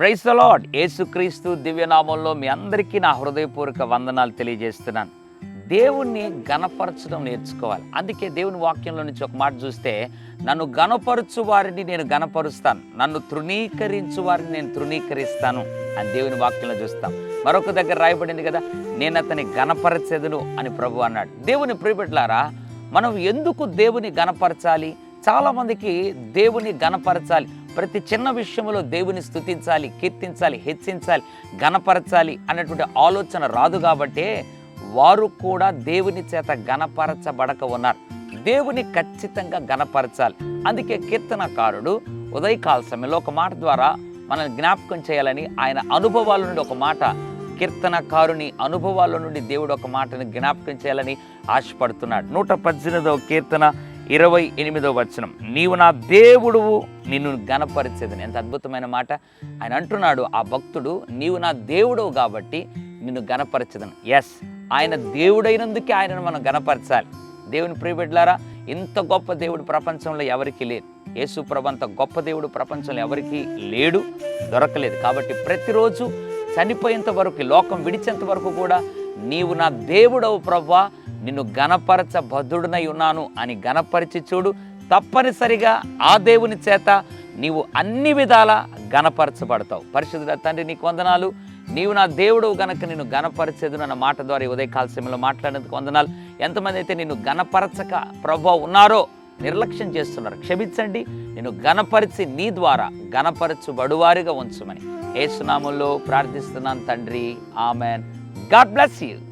Price the lord యేసుక్రీస్తు దివ్యనామంలో మీ అందరికీ నా హృదయపూర్వక వందనాలు తెలియజేస్తున్నాను. దేవుణ్ణి గణపరచడం నేర్చుకోవాలి. అందుకే దేవుని వాక్యంలో నుంచి ఒక మాట చూస్తే నన్ను గణపరచు వారిని నేను గణపరుస్తాను నన్ను తృణీకరించు వారిని నేను తృణీకరిస్తాను అని దేవుని వాక్యంలో చూస్తాం. మరొక దగ్గర రాయబడింది కదా నేను అతని గణపరచెదను అని ప్రభు అన్నాడు. దేవుని ప్రియబిడ్లారా మనం ఎందుకు దేవుని గణపరచాలి చాలామందికి దేవుని గణపరచాలి ప్రతి చిన్న విషయంలో దేవుని స్తుతించాలి కీర్తించాలి హెచ్చించాలి గణపరచాలి అన్నటువంటి ఆలోచన రాదు కాబట్టే వారు కూడా దేవుని చేత గణపరచబడక ఉన్నారు. దేవుని ఖచ్చితంగా గణపరచాలి అందుకే కీర్తనకారుడు ఉదయకాల సమయంలో ఒక మాట ద్వారా మనల్ని జ్ఞాపకం చేయాలని ఆయన అనుభవాల నుండి ఒక మాట కీర్తనకారుని అనుభవాల నుండి దేవుడు ఒక మాటను జ్ఞాపకం చేయాలని ఆశపడుతున్నాడు. నూట పద్దెనిమిదవ కీర్తన ఇరవై ఎనిమిదో వచనం. నీవు నా దేవుడువు నిన్ను గణపరిచేదని ఎంత అద్భుతమైన మాట. ఆయన అంటున్నాడు ఆ భక్తుడు నీవు నా దేవుడవు కాబట్టి నిన్ను గణపరచదను ఎస్ ఆయన దేవుడైనందుకే ఆయనను మనం గణపరచాలి దేవుని ప్రియబిడ్లారా ఇంత గొప్ప దేవుడు ప్రపంచంలో ఎవరికీ లేదు యేసు ప్రభంత గొప్ప దేవుడు ప్రపంచంలో ఎవరికీ లేడు దొరకలేదు. కాబట్టి ప్రతిరోజు చనిపోయేంత వరకు లోకం విడిచేంత వరకు కూడా నీవు నా దేవుడవు ప్రవ్వా నిన్ను గణపరచ భద్రుడునై ఉన్నాను అని గణపరిచి చూడు. తప్పనిసరిగా ఆ దేవుని చేత నీవు అన్ని విధాల గణపరచబడతావు పరిశుద్ధుల తండ్రి నీకు వందనాలు. నీవు నా దేవుడు గనక నిన్ను గణపరిచేదు అన్న మాట ద్వారా ఈ ఉదయకాల సమయంలో మాట్లాడేందుకు వందనాలు. ఎంతమంది అయితే నిన్ను గణపరచక ప్రభావ ఉన్నారో నిర్లక్ష్యం చేస్తున్నారు. క్షమించండి. నేను గణపరిచి నీ ద్వారా గణపరచుబడువారిగా ఉంచమని. ఏసునామంలో ప్రార్థిస్తున్నాను తండ్రి. ఆమెన్. God bless you.